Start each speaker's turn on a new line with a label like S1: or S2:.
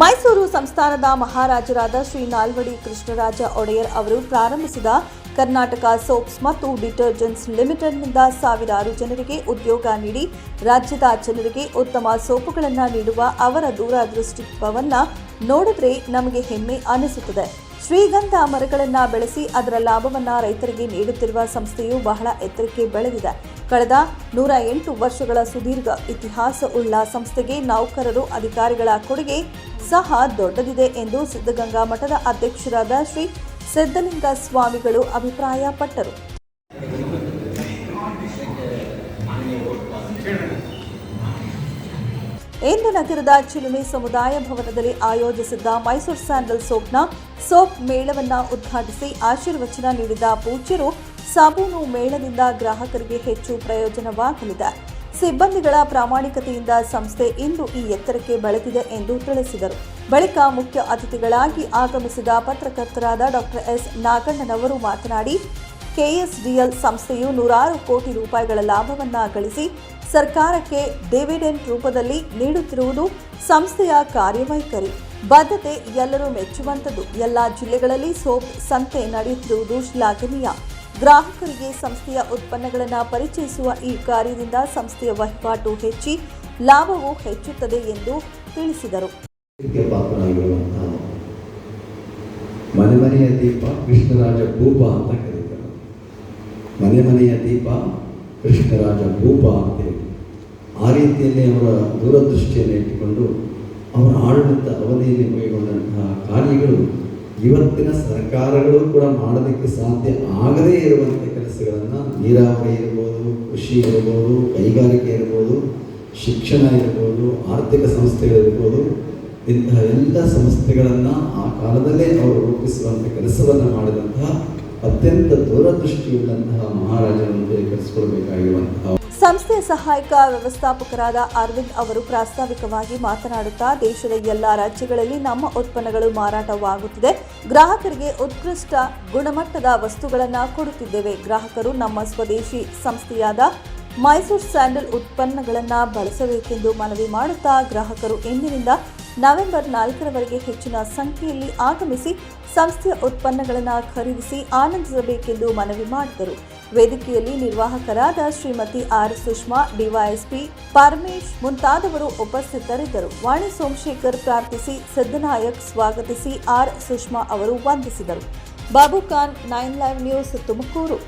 S1: ಮೈಸೂರು ಸಂಸ್ಥಾನದ ಮಹಾರಾಜರಾದ ಶ್ರೀ ನಾಲ್ವಡಿ ಕೃಷ್ಣರಾಜ ಒಡೆಯರ್ ಅವರು ಪ್ರಾರಂಭಿಸಿದ ಕರ್ನಾಟಕ ಸೋಪ್ಸ್ ಮತ್ತು ಡಿಟರ್ಜೆಂಟ್ಸ್ ಲಿಮಿಟೆಡ್ನಿಂದ ಸಾವಿರಾರು ಜನರಿಗೆ ಉದ್ಯೋಗ ನೀಡಿ ರಾಜ್ಯದ ಜನರಿಗೆ ಉತ್ತಮ ಸೋಪುಗಳನ್ನು ನೀಡುವ ಅವರ ದೂರದೃಷ್ಟಿತ್ವವನ್ನು ನೋಡಿದ್ರೆ ನಮಗೆ ಹೆಮ್ಮೆ ಅನಿಸುತ್ತದೆ. ಶ್ರೀಗಂಧ ಮರಗಳನ್ನು ಬೆಳೆಸಿ ಅದರ ಲಾಭವನ್ನು ರೈತರಿಗೆ ನೀಡುತ್ತಿರುವ ಸಂಸ್ಥೆಯು ಬಹಳ ಎತ್ತರಕ್ಕೆ ಬೆಳೆದಿದೆ. ಕಳೆದ ನೂರ ಎಂಟು ವರ್ಷಗಳ ಸುದೀರ್ಘ ಇತಿಹಾಸ ಉಳ್ಳ ಸಂಸ್ಥೆಗೆ ನೌಕರರು ಅಧಿಕಾರಿಗಳ ಕೊಡುಗೆ ಸಹ ದೊಡ್ಡದಿದೆ ಎಂದು ಸಿದ್ಧಗಂಗಾ ಮಠದ ಅಧ್ಯಕ್ಷರಾದ ಶ್ರೀ ಸಿದ್ಧಲಿಂಗ ಸ್ವಾಮಿಗಳು ಅಭಿಪ್ರಾಯಪಟ್ಟರು. ಇಂದು ನಗರದ ಚಿಲುಮೆ ಸಮುದಾಯ ಭವನದಲ್ಲಿ ಆಯೋಜಿಸಿದ್ದ ಮೈಸೂರು ಸ್ಯಾಂಡಲ್ ಸೋಪ್ನ ಸೋಪ್ ಮೇಳವನ್ನ ಉದ್ಘಾಟಿಸಿ ಆಶೀರ್ವಚನ ನೀಡಿದ ಪೂಜ್ಯರು, ಸಾಬೂನು ಮೇಳದಿಂದ ಗ್ರಾಹಕರಿಗೆ ಹೆಚ್ಚು ಪ್ರಯೋಜನವಾಗಲಿದೆ. ಸಿಬ್ಬಂದಿಗಳ ಪ್ರಾಮಾಣಿಕತೆಯಿಂದ ಸಂಸ್ಥೆ ಇಂದು ಈ ಎತ್ತರಕ್ಕೆ ಬೆಳೆದಿದೆ ಎಂದು ತಿಳಿಸಿದರು. ಬಳಿಕ ಮುಖ್ಯ ಅತಿಥಿಗಳಾಗಿ ಆಗಮಿಸಿದ ಪತ್ರಕರ್ತರಾದ ಡಾಕ್ಟರ್ ಎಸ್. ನಾಗಣ್ಣನವರು ಮಾತನಾಡಿ, ಕೆಎಸ್ಡಿಎಲ್ ಸಂಸ್ಥೆಯು ನೂರಾರು ಕೋಟಿ ರೂಪಾಯಿಗಳ ಲಾಭವನ್ನ ಗಳಿಸಿ ಸರ್ಕಾರಕ್ಕೆ ಡಿವಿಡೆಂಟ್ ರೂಪದಲ್ಲಿ ನೀಡುತ್ತಿರುವುದು ಸಂಸ್ಥೆಯ ಕಾರ್ಯವೈಖರಿ. ಬದ್ಧತೆ ಎಲ್ಲರೂ ಮೆಚ್ಚುವಂಥದ್ದು. ಎಲ್ಲ ಜಿಲ್ಲೆಗಳಲ್ಲಿ ಸೋಪ್ ಸಂತೆ ನಡೆಯುತ್ತಿರುವುದು ಶ್ಲಾಘನೀಯ. ಗ್ರಾಹಕರಿಗೆ ಸಂಸ್ಥೆಯ ಉತ್ಪನ್ನಗಳನ್ನು ಪರಿಚಯಿಸುವ ಈ ಕಾರ್ಯದಿಂದ ಸಂಸ್ಥೆಯ ವಹಿವಾಟು ಹೆಚ್ಚಿ, ಲಾಭವು ಹೆಚ್ಚುತ್ತದೆ ಎಂದು ತಿಳಿಸಿದರು.
S2: ಮನೆ ಮನೆಯ ದೀಪ ಕೃಷ್ಣರಾಜ ಭೂಪ ಅಂತ ಕರೀತಾರೆ. ಮನೆ ಮನೆಯ ದೀಪ ಭೂಪ ಅಂತೇಳಿ ಆ ರೀತಿಯಲ್ಲಿ ಅವರ ದೂರದೃಷ್ಟಿಯನ್ನು ಇಟ್ಟುಕೊಂಡು ಅವರ ಆಡಳಿತ ಅವಧಿಯಲ್ಲಿ ಕೈಗೊಂಡಂತಹ ಕಾರ್ಯಗಳು ಇವತ್ತಿನ ಸರ್ಕಾರಗಳು ಕೂಡ ಮಾಡೋದಕ್ಕೆ ಸಾಧ್ಯ ಆಗದೇ ಇರುವಂಥ ಕೆಲಸಗಳನ್ನು ನೀರಾವರಿ ಇರ್ಬೋದು, ಕೃಷಿ ಇರ್ಬೋದು, ಕೈಗಾರಿಕೆ ಇರ್ಬೋದು, ಶಿಕ್ಷಣ ಇರ್ಬೋದು, ಆರ್ಥಿಕ ಸಂಸ್ಥೆಗಳಿರ್ಬೋದು ಇಂತಹ ಎಲ್ಲ ಸಂಸ್ಥೆಗಳನ್ನು ಆ ಕಾಲದಲ್ಲೇ ಅವರು ರೂಪಿಸುವಂಥ ಕೆಲಸವನ್ನು ಮಾಡಿದಂತಹ ಅತ್ಯಂತ ದೂರದೃಷ್ಟಿಯುಳ್ಳಂತಹ ಮಹಾರಾಜರನ್ನು ಕರೆಸಿಕೊಳ್ಬೇಕಾಗಿರುವಂತಹ
S1: ಸಂಸ್ಥೆಯ ಸಹಾಯಕ ವ್ಯವಸ್ಥಾಪಕರಾದ ಅರವಿಂದ್ ಅವರು ಪ್ರಾಸ್ತಾವಿಕವಾಗಿ ಮಾತನಾಡುತ್ತಾ ದೇಶದ ಎಲ್ಲ ರಾಜ್ಯಗಳಲ್ಲಿ ನಮ್ಮ ಉತ್ಪನ್ನಗಳು ಮಾರಾಟವಾಗುತ್ತಿದೆ. ಗ್ರಾಹಕರಿಗೆ ಉತ್ಕೃಷ್ಟ ಗುಣಮಟ್ಟದ ವಸ್ತುಗಳನ್ನು ಕೊಡುತ್ತಿದ್ದೇವೆ. ಗ್ರಾಹಕರು ನಮ್ಮ ಸ್ವದೇಶಿ ಸಂಸ್ಥೆಯಾದ ಮೈಸೂರು ಸ್ಯಾಂಡಲ್ ಉತ್ಪನ್ನಗಳನ್ನು ಬಳಸಬೇಕೆಂದು ಮನವಿ ಮಾಡುತ್ತಾ ಗ್ರಾಹಕರು ಇಂದಿನಿಂದ ನವೆಂಬರ್ ನಾಲ್ಕರವರೆಗೆ ಹೆಚ್ಚಿನ ಸಂಖ್ಯೆಯಲ್ಲಿ ಆಗಮಿಸಿ ಸಂಸ್ಥೆಯ ಉತ್ಪನ್ನಗಳನ್ನು ಖರೀದಿಸಿ ಆನಂದಿಸಬೇಕೆಂದು ಮನವಿ ಮಾಡಿದರು. ವೇದಿಕೆಯಲ್ಲಿ ನಿರ್ವಾಹಕರಾದ ಶ್ರೀಮತಿ ಆರ್ ಸುಷ್ಮಾ, ಡಿವೈಎಸ್ಪಿ ಪರಮೇಶ್ ಮುಂತಾದವರು ಉಪಸ್ಥಿತರಿದ್ದರು. ವಾಣಿ ಸೋಮಶೇಖರ್ ಪ್ರಾರ್ಥಿಸಿ ಸಿದ್ದನಾಯಕ್ ಸ್ವಾಗತಿಸಿ ಆರ್ ಸುಷ್ಮಾ ಅವರು ವಂದಿಸಿದರು. Babu Khan, nine live news Tumakuru.